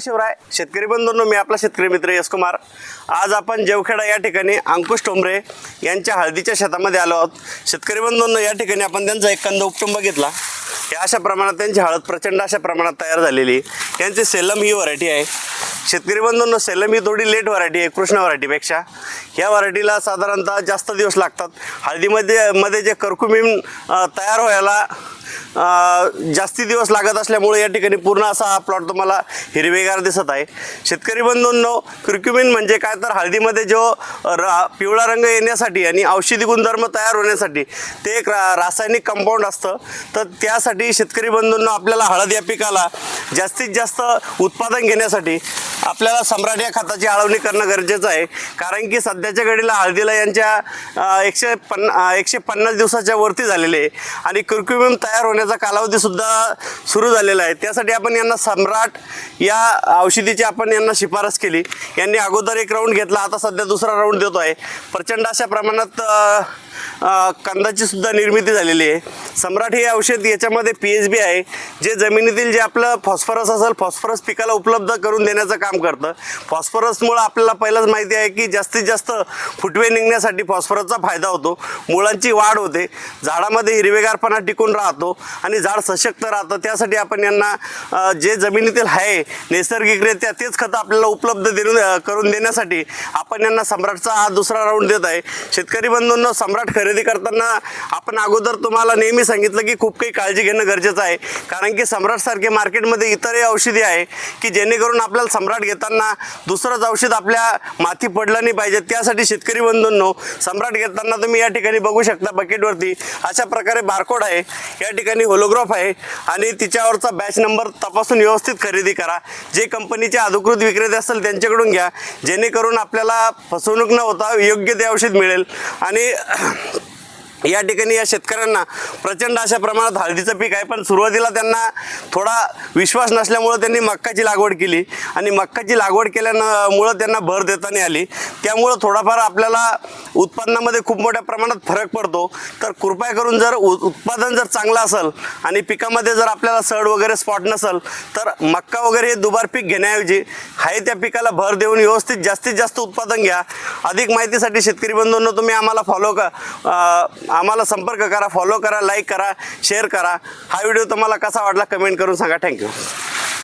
शिवराय शेतकरी बंधूंनो मी आपला शेतकरी मित्र यश कुमार. आज आपण जेवखेडा या ठिकाणी अंकुश टोंबरे यांच्या हळदीच्या शेतामध्ये आलो आहोत. शेतकरी बंधूंनो या ठिकाणी आपण त्यांचा एक कंद उपटुंब घेतला. हे अशा प्रमाणात त्यांची हळद प्रचंड अशा प्रमाणात तयार झालेली आहे. त्यांची सेलम ही व्हरायटी आहे. शेतकरी बंधूंनो सेलम ही थोडी लेट व्हरायटी आहे कृष्ण व्हरायटीपेक्षा. ह्या व्हरायटीला साधारणतः जास्त दिवस लागतात. हळदीमध्ये मध्ये जे कर्कुमिम तयार व्हायला जास्ती दिवस लागत असल्यामुळे या ठिकाणी पूर्ण असा हा प्लॉट तुम्हाला हिरवेगार दिसत आहे. शेतकरी बंधूंनो क्रिक्युमिन म्हणजे काय? तर हळदीमध्ये जो रा पिवळा रंग येण्यासाठी आणि औषधी गुणधर्म तयार होण्यासाठी ते एक रा रासायनिक कंपाऊंड असतं. तर त्यासाठी शेतकरी बंधूंना आपल्याला हळद या पिकाला जास्तीत जास्त उत्पादन घेण्यासाठी आपल्याला सम्राट या खताची आळवणी करणं गरजेचं आहे. कारण की सध्याच्या घडीला हळदीला यांच्या एकशे पन्ना एकशे पन्नास दिवसाच्या वरती झालेले आहे. आणि कुर्क्युमिन तयार होण्याचा कालावधीसुद्धा सुरू झालेला आहे. त्यासाठी आपण यांना सम्राट या औषधीची आपण यांना शिफारस केली. यांनी अगोदर एक राऊंड घेतला. आता सध्या दुसरा राऊंड देतो आहे प्रचंड अशा प्रमाणात कंदाची सुद्धा निर्मिती झालेली आहे. सम्राट हे औषध याच्यामध्ये पी एच बी आहे जे जमिनीतील जे आपलं फॉस्फरस असेल फॉस्फरस पिकाला उपलब्ध करून देण्याचं काम करतं. फॉस्फरसमुळं आपल्याला पहिलंच माहिती आहे की जास्तीत जास्त फुटवे निघण्यासाठी फॉस्फरसचा फायदा होतो. मुळांची वाढ होते. झाडामध्ये हिरवेगारपणा टिकून राहतो आणि झाड सशक्त राहतं. त्यासाठी आपण यांना जे जमिनीतील आहे नैसर्गिकरित्या तेच खतं आपल्याला उपलब्ध देऊन करून देण्यासाठी आपण यांना सम्राटचा हा दुसरा राऊंड देत आहे. शेतकरी बंधूंना सम्राट खरेदी करताना आपण अगोदर तुम्हाला नेहमी सांगितलं की खूप काही काळजी घेणं गरजेचं आहे. कारण की सम्राटसारखे मार्केटमध्ये इतरही औषधी आहे की जेणेकरून आपल्याला सम्राट घेताना दुसरंच औषध आपल्या माथी पडलं नाही पाहिजे. त्यासाठी शेतकरी बंधूंनो सम्राट घेताना तुम्ही या ठिकाणी बघू शकता बकेटवरती. अशा प्रकारे बारकोड आहे. या ठिकाणी होलोग्राफ आहे आणि तिच्यावरचा बॅच नंबर तपासून व्यवस्थित खरेदी करा. जे कंपनीचे अधिकृत विक्रेते असतील त्यांच्याकडून घ्या. जेणेकरून आपल्याला फसवणूक न होता योग्य ते औषध मिळेल. आणि या ठिकाणी या शेतकऱ्यांना प्रचंड अशा प्रमाणात हळदीचं पीक आहे. पण सुरुवातीला त्यांना थोडा विश्वास नसल्यामुळं त्यांनी मक्काची लागवड केली आणि मक्काची लागवड केल्यानं मुळं त्यांना भर देताना आली. त्यामुळं थोडाफार आपल्याला उत्पन्नामध्ये खूप मोठ्या प्रमाणात फरक पडतो. तर कृपया करून जर उ- उत्पादन जर चांगलं असेल आणि पिकामध्ये जर आपल्याला सड वगैरे स्पॉट नसेल तर मक्का वगैरे हे दुबार पीक घेण्याऐवजी आहे त्या पिकाला भर देऊन व्यवस्थित जास्तीत जास्त उत्पादन घ्या. अधिक माहितीसाठी शेतकरी बंधूंना तुम्ही आम्हाला फॉलो का आम्हाला संपर्क करा फॉलो करा लाईक करा शेअर करा. हा व्हिडिओ तुम्हाला कसा वाटला कमेंट करून सांगा. थँक्यू